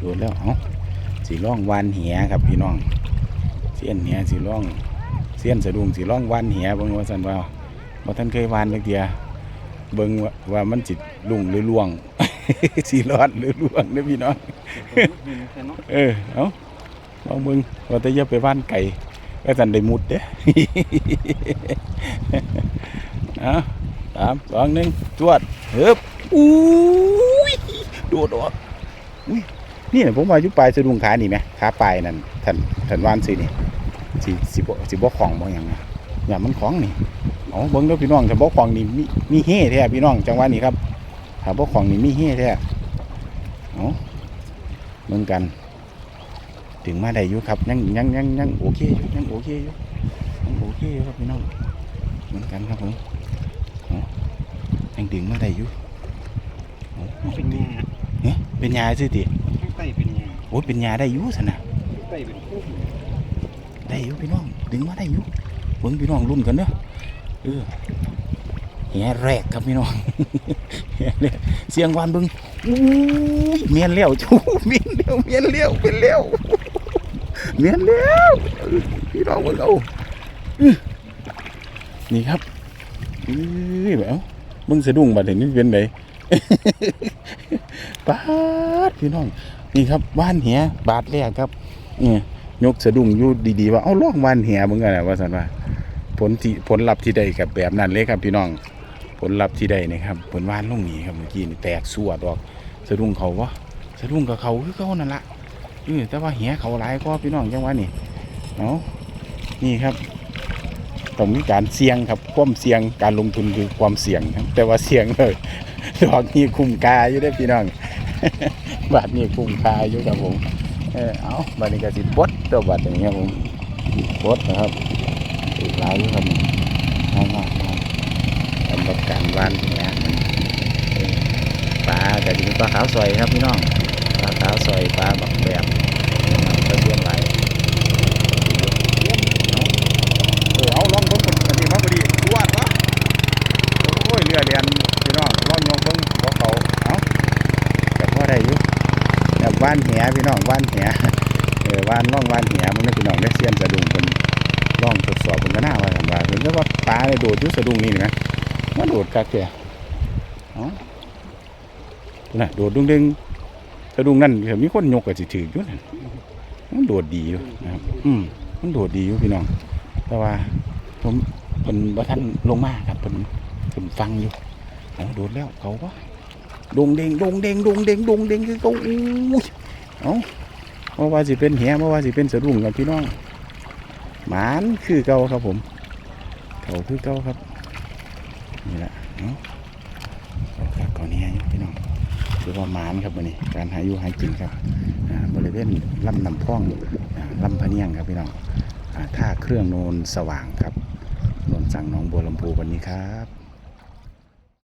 โดดแล้วเอาสีร่องวานเหียครับพี่น้องเสี้ยนเหียสีร่องเสี้ยนสะดุ้งสีร่องวานเหียบิ่งว่าสันว่าบ่ท่านเคยวานเลยเดียเบิ่งว่ามันสิตลุ่งหรือล่วงสีรอดหรือล่วงเด้อพี่น้องเออเอาลองมึงว่าแต่อย่าไปบ้านไก่ก็สันได้มุดเด้เอาสามสองหนึ่งจวดเฮึบอุ้ยโดดออกอุ้ย นี่นะผมว่าอยู่ปลายสะดุ้งขานี่ไหมขาปลายนั่นท่านท่านวานสินี่สิสิบ่สิบ่ของบ่หยังนะอย่ามันของนี่อ๋อเบิ่งเด้อพี่น้องถ้าบ่ของนี่มีมีเฮ่แท้พี่น้องจังหวะนี้ครับถ้าบ่ของนี่มีเฮ่แท้เอาเบิ่งกันถึงมาได้อยู่ครับยังยังยังยังโอเคอยู่ยังโอเคอยู่ยังโอเคอยู่ครับพี่น้องเหมือนกันครับผมอ๋อยังดึงมาได้อยู่อ๋อเป็นยาเอ๊ะเป็นยาสิติ โอ้ยเป็นยาได้อยู่สนะข้างใต้เป็นคู่ได้อยู่พี่น้อง ดึงมาได้อยู่เบิ่งพี่น้องรุ่นกันเด้อเออแหแรกครับพี่น้องแหแรกเสียงวานบิ่งอู้ยเมียนเลี้ยวจูเมียนเลี้ยวเมียนเลี้ยวเป็นเลี้ยวเมียนเลี้ยวพี่น้องเบิ่งเอาอื้อนี่ครับอื้อแบบมึงสะดุ้งบัดเห็นนี่เป็นไงปาดพี่น้อง นี่ครับบ้านเหียบาทแรกครับเนี่ยยกสะดุ้งอยู่ดีๆว่าเอาล่องบ้านเหียมึงกันนะว่าสันว่า ผลที่ผลลัพธ์ที่ได้กับแบบนั้นเลยครับพี่น้อง ผลลัพธ์ที่ได้นะครับผลว่านลงนี้ครับเมื่อกี้นี่แตกสวดอกสะดุ้งเขาวะสะดุ้งกับเขาคือเขานั่นละเออแต่ว่าเหียเขาหลายก็พี่น้องจังหวะนี่เอานี่ครับต้องมีการเสี่ยงครับความเสี่ยงการลงทุนคือความเสี่ยงครับแต่ว่าเสี่ยงเลยดอกนี้คุ้มกาอยู่ได้พี่น้อง บาทนี้คุ้มค่าอยู่ครับผมเออเอาบาทนี้ก็สิบดตัวบาทอย่างเงี้ยผมบดนะครับอีกหลายอยู่ครับเอามาทำประกันวันเนี้ยปลาก็จะเป็นปลาขาวซอยครับพี่น้องปลาขาวซอยปลาแบบแบบก็เลี้ยงหลายเอาเออเอาลองเบิ่งคนอันนี้มาพอดีตรวจวะโอ้ยเรือเรียนพี่น้องลองยกเบิ่งบ่เขาเอาแต่พอได้อยู่ แบบ ว่านแหพี่น้องว่านแหเออว่านล่องว่านแหมันนะพี่น้องได้เสียนสะดุ้งเป็นล่องทดสอบเป็นก็น่าว่ากันว่าเห็นแล้วว่าปลาเนี่ยโดดยุ่สะดุ้งนี่นะมันโดดกักแกอ๋อน่ะโดดดุ้งดึงสะดุ้งนั่นเห็นมีคนยกกับสิถืออยู่นั่นมันโดดดีอยู่นะครับอืมมันโดดดีอยู่พี่น้อง แต่ว่าผมเป็นว่าท่านลงมาครับเป็นเป็นฟังอยู่เอาโดดแล้วเขาปะ ดงเด้งดงเด้งดงเด้งดงเด้งคือเขาอู้ยเอ้าเพราะว่าสิเป็นแหเพราะว่าสิเป็นสะดุ้งกับพี่น้องหมานคือเก่าครับผมเขาคือเก่าครับนี่แหละเนาะเอาครับก่อนนี้พี่น้องคือว่าหมานครับวันนี้ การหาอยู่หากินครับอ่าบริเวณลำนำพ่องอ่าลำพะเนียงครับพี่น้องอ่าท่าเครื่องโนนสว่างครับ โนนสั่งหนองบัวลำพูวันนี้ครับ